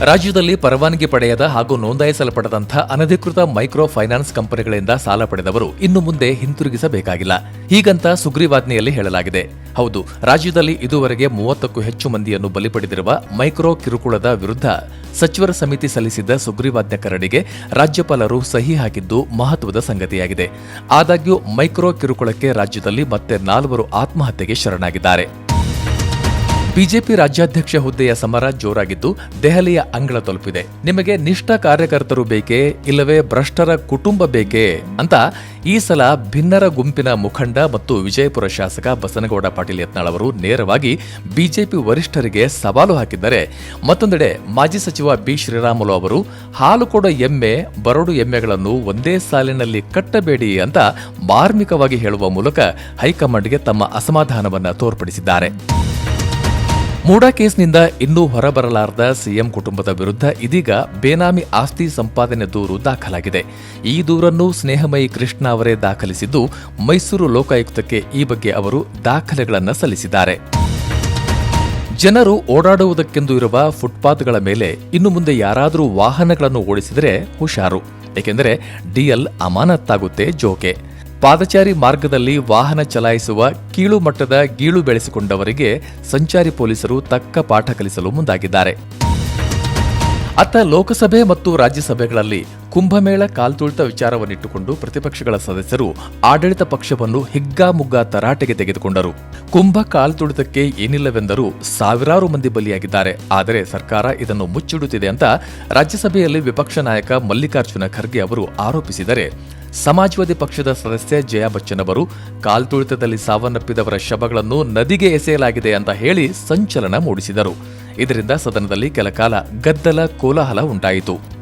ರಾಜ್ಯದಲ್ಲಿ ಪರವಾನಗಿ ಪಡೆಯದ ಹಾಗೂ ನೋಂದಾಯಿಸಲ್ಪಡದಂಥ ಅನಧಿಕೃತ ಮೈಕ್ರೋ ಫೈನಾನ್ಸ್ ಕಂಪನಿಗಳಿಂದ ಸಾಲ ಪಡೆದವರು ಇನ್ನು ಮುಂದೆ ಹಿಂತಿರುಗಿಸಬೇಕಾಗಿಲ್ಲ. ಹೀಗಂತ ಸುಗ್ರೀವಾಜ್ಞೆಯಲ್ಲಿ ಹೇಳಲಾಗಿದೆ. ಹೌದು, ರಾಜ್ಯದಲ್ಲಿ ಇದುವರೆಗೆ ಮೂವತ್ತಕ್ಕೂ ಹೆಚ್ಚು ಮಂದಿಯನ್ನು ಬಲಿ ಪಡೆದಿರುವ ಮೈಕ್ರೋ ಕಿರುಕುಳದ ವಿರುದ್ಧ ಸಚಿವರ ಸಮಿತಿ ಸಲ್ಲಿಸಿದ್ದ ಸುಗ್ರೀವಾಜ್ಞೆ ಕರಡಿಗೆ ರಾಜ್ಯಪಾಲರು ಸಹಿ ಹಾಕಿದ್ದು ಮಹತ್ವದ ಸಂಗತಿಯಾಗಿದೆ. ಆದಾಗ್ಯೂ ಮೈಕ್ರೋ ಕಿರುಕುಳಕ್ಕೆ ರಾಜ್ಯದಲ್ಲಿ ಮತ್ತೆ ನಾಲ್ವರು ಆತ್ಮಹತ್ಯೆಗೆ ಶರಣಾಗಿದ್ದಾರೆ. ಬಿಜೆಪಿ ರಾಜ್ಯಾಧ್ಯಕ್ಷ ಹುದ್ದೆಯ ಸಮರ ಜೋರಾಗಿದ್ದು ದೆಹಲಿಯ ಅಂಗಳ ತಲುಪಿದೆ. ನಿಮಗೆ ನಿಷ್ಠ ಕಾರ್ಯಕರ್ತರು ಬೇಕೇ, ಇಲ್ಲವೇ ಭ್ರಷ್ಟರ ಕುಟುಂಬ ಬೇಕೇ ಅಂತ ಈ ಸಲ ಭಿನ್ನರ ಗುಂಪಿನ ಮುಖಂಡ ಮತ್ತು ವಿಜಯಪುರ ಶಾಸಕ ಬಸನಗೌಡ ಪಾಟೀಲ್ ಯತ್ನಾಳ್ ಅವರು ನೇರವಾಗಿ ಬಿಜೆಪಿ ವರಿಷ್ಠರಿಗೆ ಸವಾಲು ಹಾಕಿದ್ದಾರೆ. ಮತ್ತೊಂದೆಡೆ ಮಾಜಿ ಸಚಿವ ಬಿ ಶ್ರೀರಾಮುಲು ಅವರು, ಹಾಲು ಕೊಡೋ ಎಮ್ಮೆ, ಬರಡು ಎಮ್ಮೆಗಳನ್ನು ಒಂದೇ ಸಾಲಿನಲ್ಲಿ ಕಟ್ಟಬೇಡಿ ಅಂತ ಮಾರ್ಮಿಕವಾಗಿ ಹೇಳುವ ಮೂಲಕ ಹೈಕಮಾಂಡ್ಗೆ ತಮ್ಮ ಅಸಮಾಧಾನವನ್ನು ತೋರ್ಪಡಿಸಿದ್ದಾರೆ. ಮೂಡಾ ಕೇಸ್ನಿಂದ ಇನ್ನೂ ಹೊರಬರಲಾರದ ಸಿಎಂ ಕುಟುಂಬದ ವಿರುದ್ಧ ಇದೀಗ ಬೇನಾಮಿ ಆಸ್ತಿ ಸಂಪಾದನೆ ದೂರು ದಾಖಲಾಗಿದೆ. ಈ ದೂರನ್ನು ಸ್ನೇಹಮಯಿ ಕೃಷ್ಣ ಅವರೇ ದಾಖಲಿಸಿದ್ದು, ಮೈಸೂರು ಲೋಕಾಯುಕ್ತಕ್ಕೆ ಈ ಬಗ್ಗೆ ಅವರು ದಾಖಲೆಗಳನ್ನು ಸಲ್ಲಿಸಿದ್ದಾರೆ. ಜನರು ಓಡಾಡುವುದಕ್ಕೆಂದು ಇರುವ ಫುಟ್ಪಾತ್ಗಳ ಮೇಲೆ ಇನ್ನು ಮುಂದೆ ಯಾರಾದರೂ ವಾಹನಗಳನ್ನು ಓಡಿಸಿದರೆ ಹುಷಾರು. ಏಕೆಂದರೆ ಡಿಎಲ್ ಅಮಾನತ್ತಾಗುತ್ತೆ ಜೋಕೆ. ಪಾದಚಾರಿ ಮಾರ್ಗದಲ್ಲಿ ವಾಹನ ಚಲಾಯಿಸುವ ಕೀಳು ಮಟ್ಟದ ಗೀಳು ಬೆಳೆಸಿಕೊಂಡವರಿಗೆ ಸಂಚಾರಿ ಪೊಲೀಸರು ತಕ್ಕ ಪಾಠ ಕಲಿಸಲು ಮುಂದಾಗಿದ್ದಾರೆ. ಅತ್ತ ಲೋಕಸಭೆ ಮತ್ತು ರಾಜ್ಯಸಭೆಗಳಲ್ಲಿ ಕುಂಭಮೇಳ ಕಾಲ್ತುಳಿತ ವಿಚಾರವನ್ನಿಟ್ಟುಕೊಂಡು ಪ್ರತಿಪಕ್ಷಗಳ ಸದಸ್ಯರು ಆಡಳಿತ ಪಕ್ಷವನ್ನು ಹಿಗ್ಗಾಮುಗ್ಗಾ ತರಾಟೆಗೆ ತೆಗೆದುಕೊಂಡರು. ಕುಂಭ ಕಾಲ್ತುಳಿತಕ್ಕೆ ಏನಿಲ್ಲವೆಂದರೂ ಸಾವಿರಾರು ಮಂದಿ ಬಲಿಯಾಗಿದ್ದಾರೆ. ಆದರೆ ಸರ್ಕಾರ ಇದನ್ನು ಮುಚ್ಚಿಡುತ್ತಿದೆ ಅಂತ ರಾಜ್ಯಸಭೆಯಲ್ಲಿ ವಿಪಕ್ಷ ನಾಯಕ ಮಲ್ಲಿಕಾರ್ಜುನ ಖರ್ಗೆ ಅವರು ಆರೋಪಿಸಿದರೆ, ಸಮಾಜವಾದಿ ಪಕ್ಷದ ಸದಸ್ಯ ಜಯಾ ಬಚ್ಚನ್ ಅವರು ಕಾಲ್ತುಳಿತದಲ್ಲಿ ಸಾವನ್ನಪ್ಪಿದವರ ಶವಗಳನ್ನು ನದಿಗೆ ಎಸೆಯಲಾಗಿದೆ ಅಂತ ಹೇಳಿ ಸಂಚಲನ ಮೂಡಿಸಿದರು. ಇದರಿಂದ ಸದನದಲ್ಲಿ ಕೆಲಕಾಲ ಗದ್ದಲ ಕೋಲಾಹಲ ಉಂಟಾಯಿತು.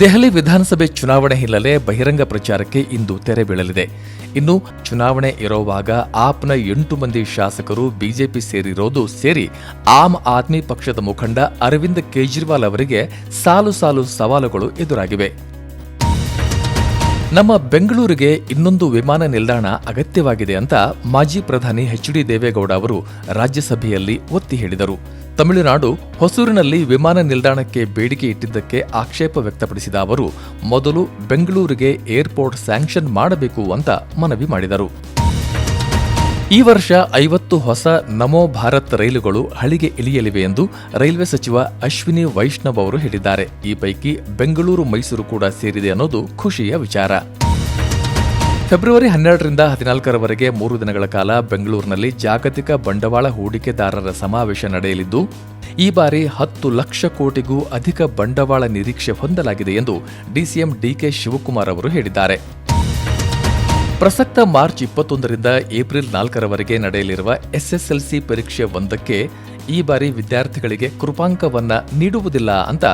ದೆಹಲಿ ವಿಧಾನಸಭೆ ಚುನಾವಣೆ ಹಿನ್ನೆಲೆ ಬಹಿರಂಗ ಪ್ರಚಾರಕ್ಕೆ ಇಂದು ತೆರೆ ಬೀಳಲಿದೆ. ಇನ್ನು ಚುನಾವಣೆ ಇರೋವಾಗ ಆಪ್ನ ಎಂಟು ಮಂದಿ ಶಾಸಕರು ಬಿಜೆಪಿ ಸೇರಿರೋದು ಸೇರಿ ಆಮ್ ಆದ್ಮಿ ಪಕ್ಷದ ಮುಖಂಡ ಅರವಿಂದ್ ಕೇಜ್ರಿವಾಲ್ ಅವರಿಗೆ ಸಾಲು ಸಾಲು ಸವಾಲುಗಳು ಎದುರಾಗಿವೆ. ನಮ್ಮ ಬೆಂಗಳೂರಿಗೆ ಇನ್ನೊಂದು ವಿಮಾನ ನಿಲ್ದಾಣ ಅಗತ್ಯವಾಗಿದೆ ಅಂತ ಮಾಜಿ ಪ್ರಧಾನಿ ಎಚ್ ಡಿ ದೇವೇಗೌಡ ಅವರು ರಾಜ್ಯಸಭೆಯಲ್ಲಿ ಒತ್ತಿ ಹೇಳಿದರು. ತಮಿಳುನಾಡು ಹೊಸೂರಿನಲ್ಲಿ ವಿಮಾನ ನಿಲ್ದಾಣಕ್ಕೆ ಬೇಡಿಕೆ ಇಟ್ಟಿದ್ದಕ್ಕೆ ಆಕ್ಷೇಪ ವ್ಯಕ್ತಪಡಿಸಿದ ಅವರು, ಮೊದಲು ಬೆಂಗಳೂರಿಗೆ ಏರ್ಪೋರ್ಟ್ ಸ್ಯಾಂಕ್ಷನ್ ಮಾಡಬೇಕು ಅಂತ ಮನವಿ ಮಾಡಿದರು. ಈ ವರ್ಷ ಐವತ್ತು ಹೊಸ ನಮೋ ಭಾರತ್ ರೈಲುಗಳು ಹಳಿಗೆ ಇಳಿಯಲಿವೆ ಎಂದು ರೈಲ್ವೆ ಸಚಿವ ಅಶ್ವಿನಿ ವೈಷ್ಣವ್ ಅವರು ಹೇಳಿದ್ದಾರೆ. ಈ ಪೈಕಿ ಬೆಂಗಳೂರು, ಮೈಸೂರು ಕೂಡ ಸೇರಿದೆ ಅನ್ನೋದು ಖುಷಿಯ ವಿಚಾರ. ಫೆಬ್ರವರಿ ಹನ್ನೆರಡರಿಂದ ಹದಿನಾಲ್ಕರವರೆಗೆ ಮೂರು ದಿನಗಳ ಕಾಲ ಬೆಂಗಳೂರಿನಲ್ಲಿ ಜಾಗತಿಕ ಬಂಡವಾಳ ಹೂಡಿಕೆದಾರರ ಸಮಾವೇಶ ನಡೆಯಲಿದ್ದು, ಈ ಬಾರಿ ಹತ್ತು ಲಕ್ಷ ಕೋಟಿಗೂ ಅಧಿಕ ಬಂಡವಾಳ ನಿರೀಕ್ಷೆ ಹೊಂದಲಾಗಿದೆ ಎಂದು ಡಿಸಿಎಂ ಡಿಕೆ ಶಿವಕುಮಾರ್ ಅವರು ಹೇಳಿದ್ದಾರೆ. ಪ್ರಸಕ್ತ ಮಾರ್ಚ್ ಇಪ್ಪತ್ತೊಂದರಿಂದ ಏಪ್ರಿಲ್ ನಾಲ್ಕರವರೆಗೆ ನಡೆಯಲಿರುವ ಎಸ್ಎಸ್ಎಲ್ಸಿ ಪರೀಕ್ಷೆ ಒಂದಕ್ಕೆ ಈ ಬಾರಿ ವಿದ್ಯಾರ್ಥಿಗಳಿಗೆ ಕೃಪಾಂಕವನ್ನ ನೀಡುವುದಿಲ್ಲ ಅಂತ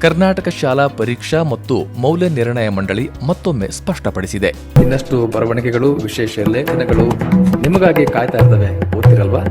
ಕರ್ನಾಟಕ ಶಾಲಾ ಪರೀಕ್ಷಾ ಮತ್ತು ಮೌಲ್ಯ ನಿರ್ಣಯ ಮಂಡಳಿ ಮತ್ತೊಮ್ಮೆ ಸ್ಪಷ್ಟಪಡಿಸಿದೆ. ಇನ್ನಷ್ಟು ಬರವಣಿಗೆಗಳು, ವಿಶೇಷ ಲೇಖನಗಳು ನಿಮಗಾಗಿ ಕಾಯ್ತಾ ಇರ್ತವೆ. ಓದ್ತಿರಲ್ವಾ?